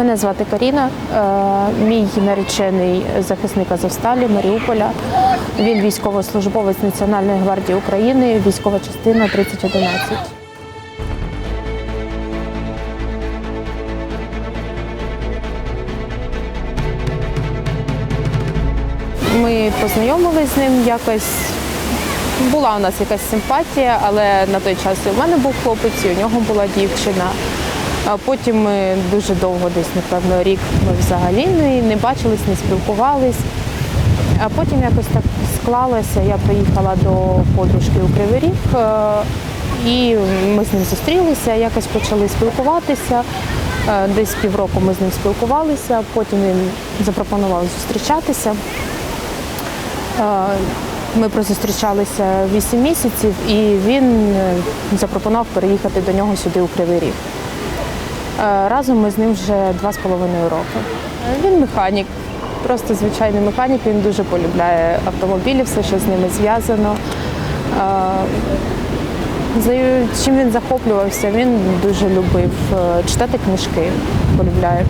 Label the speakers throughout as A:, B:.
A: Мене звати Каріна. Е, Мій наречений захисник Азовсталі Маріуполя. Він військовослужбовець Національної гвардії України, військова частина 3011. Ми познайомились з ним якось. Була у нас якась симпатія, але на той час і в мене був хлопець, і у нього була дівчина. А потім ми дуже довго, десь, напевно, рік ми взагалі не, бачились, не спілкувались. А потім якось так склалося. Я приїхала до подружки у Кривий Ріг, е, і ми з ним зустрілися, якось почали спілкуватися. Е, Десь півроку ми з ним спілкувалися, потім він запропонував зустрічатися. Е, Ми прозустрічалися 8 місяців, і він запропонував переїхати до нього сюди у Кривий Ріг. Е, Разом ми з ним вже два з половиною роки. Е, Він механік, просто звичайний механік. Він дуже полюбляє автомобілі, все, що з ними зв'язано. Е, чим він захоплювався, він дуже любив читати книжки, полюбляє,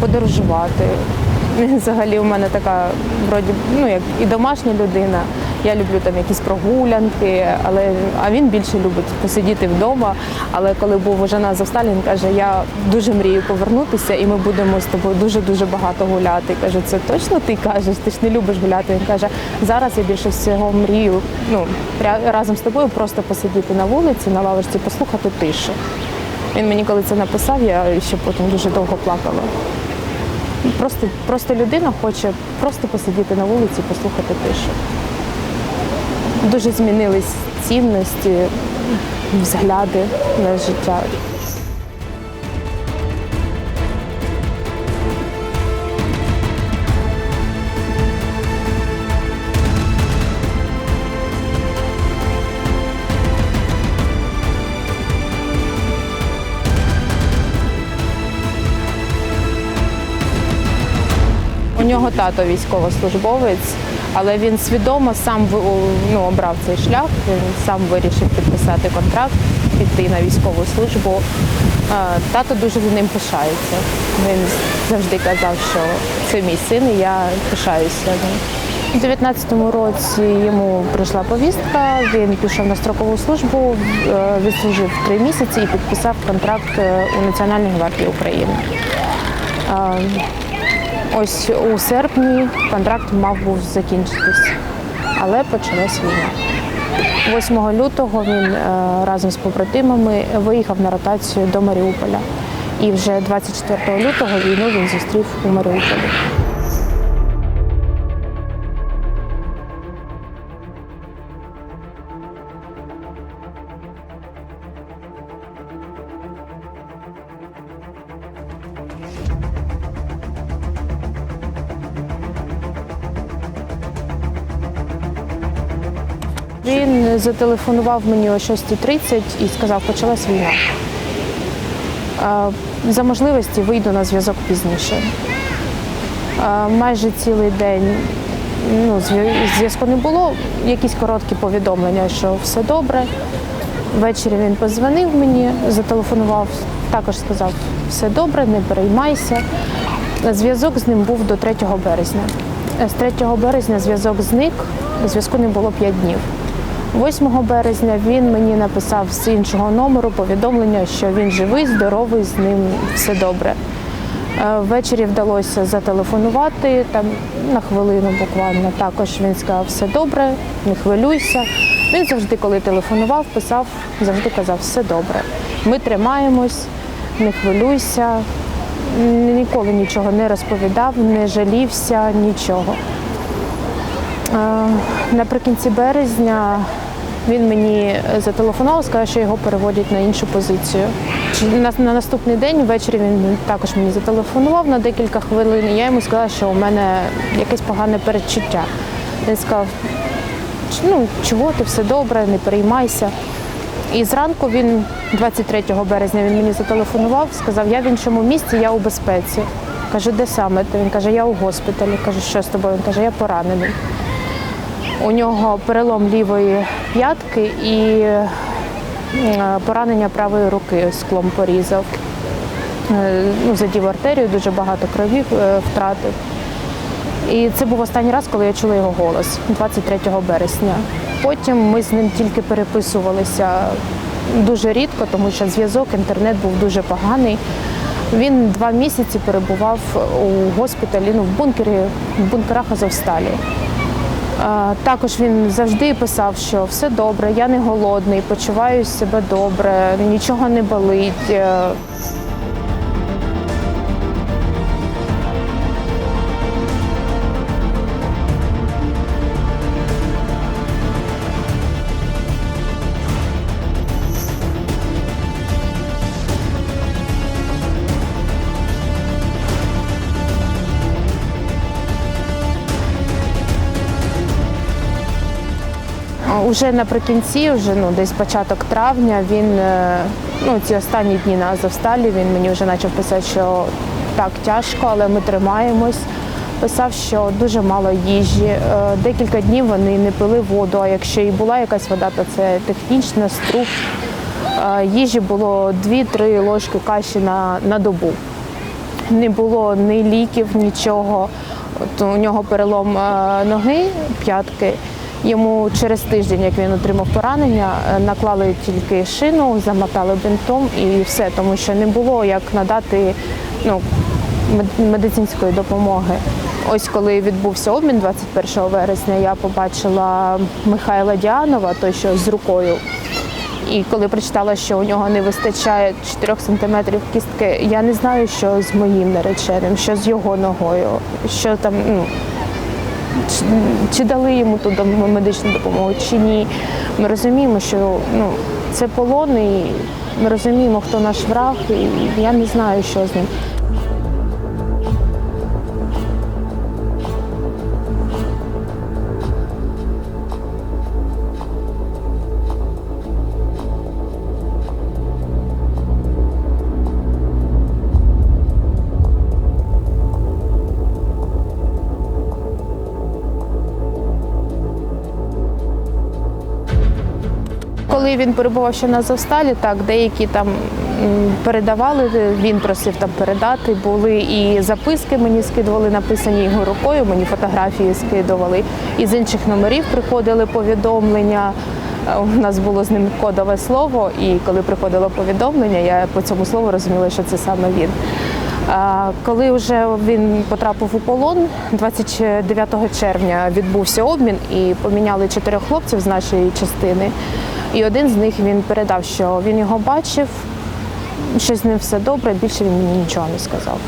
A: подорожувати. Він взагалі у мене така вроді, ну як і домашня людина. Я люблю там якісь прогулянки, але а він більше любить посидіти вдома. Але коли був уже на Азовсталі, він каже, я дуже мрію повернутися, і ми будемо з тобою дуже дуже багато гуляти. Каже, це точно ти кажеш? Ти ж не любиш гуляти. Він каже, зараз я більше всього мрію ну разом з тобою просто посидіти на вулиці, на лавочці, послухати тишу. Він мені коли це написав, я ще потім дуже довго плакала. Просто, просто людина хоче просто посидіти на вулиці, послухати тишу. Дуже змінились цінності, взгляди на життя. У нього тато військовослужбовець, але він свідомо сам ну, обрав цей шлях. Він сам вирішив підписати контракт, піти на військову службу. Тато дуже за ним пишається. Він завжди казав, що це мій син, і я пишаюся. У 19-му році йому прийшла повістка, він пішов на строкову службу, е, відслужив три місяці і підписав контракт е, у Національній гвардії України. Ось у серпні контракт мав був закінчитись, але почалась війна. 8 лютого він е, разом з побратимами виїхав на ротацію до Маріуполя. І вже 24 лютого війну він зустрів у Маріуполі. Зателефонував мені о 6.30 і сказав, почалась війна. За можливості вийду на зв'язок пізніше. Майже цілий день ну, зв'язку не було, якісь короткі повідомлення, що все добре. Ввечері він позвонив мені, зателефонував, також сказав, все добре, не переймайся. Зв'язок з ним був до 3 березня. З 3 березня зв'язок зник, зв'язку не було 5 днів. 8 березня він мені написав з іншого номеру повідомлення, що він живий, здоровий, з ним все добре. Е, Ввечері вдалося зателефонувати там на хвилину буквально. Також він сказав, все добре, не хвилюйся. Він завжди, коли телефонував, писав, завжди казав, все добре. Ми тримаємось, не хвилюйся. Ніколи нічого не розповідав, не жалівся, нічого. Е, Наприкінці березня він мені зателефонував, сказав, що його переводять на іншу позицію. На, на наступний день ввечері він також мені зателефонував на декілька хвилин. І я йому сказала, що у мене якесь погане передчуття. Він сказав, ну чого ти все добре, не переймайся. І зранку він, 23 березня, він мені зателефонував, сказав, я в іншому місці, я у безпеці. Кажу, де саме? ти? Він каже, я у госпіталі. Кажу, що з тобою? Він каже, я поранений. У нього перелом лівої п'ятки і е, поранення правої руки склом порізав. е, ну, задів артерію, дуже багато крові е, втратив. І це був останній раз, коли я чула його голос 23 березня. Потім ми з ним тільки переписувалися дуже рідко, тому що зв'язок, інтернет був дуже поганий. Він два місяці перебував у госпіталі, ну, в бункері, в бункерах Азовсталі. Також він завжди писав, що все добре, я не голодний, почуваю себе добре, нічого не болить. Е, Уже наприкінці, вже ну десь початок травня, він е, ну ці останні дні на Азовсталі він мені вже почав писати, що так тяжко, але ми тримаємось. Писав, що дуже мало їжі. Е, Декілька днів вони не пили воду. А якщо і була якась вода, то це технічна струп. Е, Їжі було 2-3 ложки каші на, на добу. Не було ні ліків, нічого. От у нього перелом ноги, п'ятки. Йому через тиждень, як він отримав поранення, е, наклали тільки шину, замотали бинтом і все, тому що не було як надати ну, медицинської допомоги. Ось коли відбувся обмін 21 вересня, я побачила Михайла Діанова, той, що з рукою. І коли прочитала, що у нього не вистачає 4 сантиметрів кістки, я не знаю, що з моїм нареченим, що з його ногою, що там, ну, чи, чи дали йому ту медичну допомогу, чи ні. Ми розуміємо, що ну, це полон, ми розуміємо, хто наш враг, і я не знаю, що з ним. Коли він перебував ще на Завсталі, так деякі там передавали, він просив там передати. Були і записки мені скидували, написані його рукою, мені фотографії скидували. І з інших номерів приходили повідомлення. Е, У нас було з ним кодове слово, і коли приходило повідомлення, я по цьому слову розуміла, що це саме він. Коли вже він потрапив у полон, 29 червня відбувся обмін і поміняли чотирьох хлопців з нашої частини. І один з них він передав, що він його бачив, що з ним все добре, більше він мені нічого не сказав.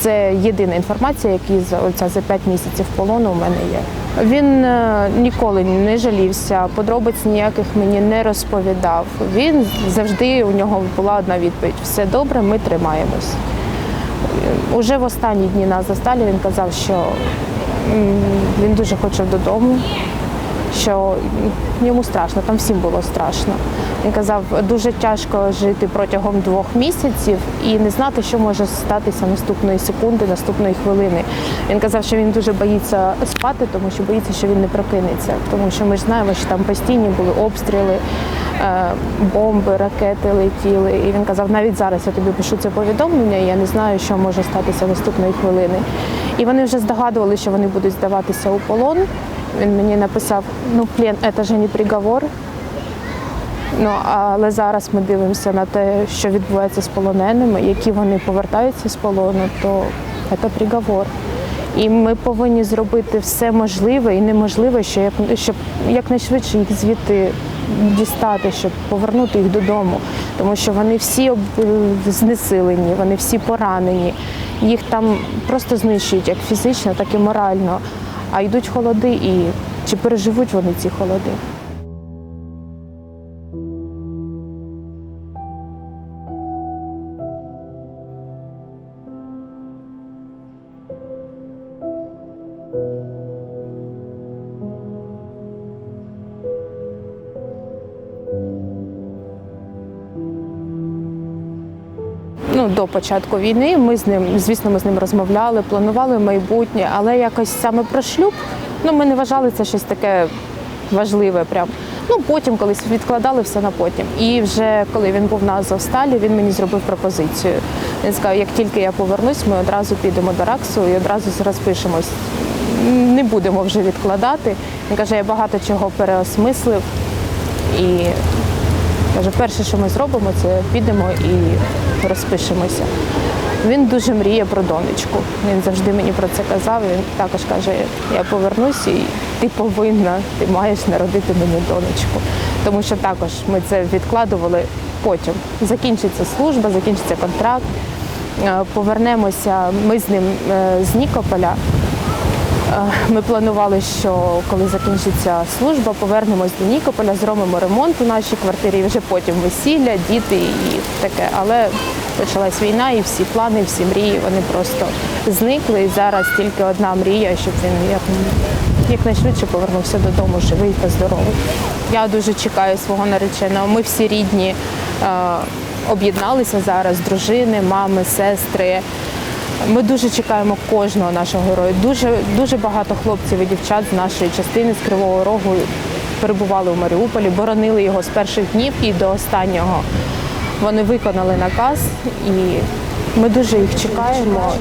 A: Це єдина інформація, яка за за 5 місяців полону у мене є. Він е, ніколи не жалівся, подробиць ніяких мені не розповідав. Він завжди у нього була одна відповідь: все добре, ми тримаємось. Уже в останні дні на засталі він казав, що він дуже хоче додому, що йому страшно, там всім було страшно. Він казав, дуже тяжко жити протягом двох місяців і не знати, що може статися наступної секунди, наступної хвилини. Він казав, що він дуже боїться спати, тому що боїться, що він не прокинеться. Тому що ми ж знаємо, що там постійні були обстріли, е, бомби, ракети летіли. І він казав, навіть зараз я тобі пишу це повідомлення, і я не знаю, що може статися наступної хвилини. І вони вже здогадували, що вони будуть здаватися у полон. Він мені написав: ну, плен, це ж не приговор. Ну але зараз ми дивимося на те, що відбувається з полоненими, які вони повертаються з полону, то це приговор. І ми повинні зробити все можливе і неможливе, що як щоб якнайшвидше їх звідти дістати, щоб повернути їх додому, тому що вони всі знесилені, вони всі поранені. Їх там просто знищують як фізично, так і морально. А йдуть холоди, і чи переживуть вони ці холоди? До початку війни. Ми з ним, звісно, ми з ним розмовляли, планували майбутнє, але якось саме про шлюб, ну ми не вважали це щось таке важливе. Прям. Ну потім колись відкладали все на потім. І вже коли він був на Азовсталі, він мені зробив пропозицію. Він сказав, як тільки я повернусь, ми одразу підемо до Раксу і одразу розпишемось. Не будемо вже відкладати. Він каже, я багато чого переосмислив і Каже, перше, що ми зробимо, це підемо і розпишемося. Він дуже мріє про донечку. Він завжди мені про це казав. Він також каже, я повернусь і ти повинна, ти маєш народити мені донечку. Тому що також ми це відкладували потім. Закінчиться служба, закінчиться контракт. е, Повернемося. Ми з ним е, з Нікополя. Е, Ми планували, що коли закінчиться служба, повернемось до Нікополя, зробимо ремонт у нашій квартирі, і вже потім весілля, діти і таке. Але почалась війна, і всі плани, всі мрії вони просто зникли. І зараз тільки одна мрія, щоб він як, якнайшвидше повернувся додому, живий та здоровий. Я дуже чекаю свого нареченого. Ми всі рідні е, об'єдналися зараз, дружини, мами, сестри. Ми дуже чекаємо кожного нашого героя. Дуже дуже багато хлопців і дівчат з нашої частини з Кривого Рогу перебували у Маріуполі, боронили його з перших днів і до останнього. Вони виконали наказ, і ми дуже їх чекаємо.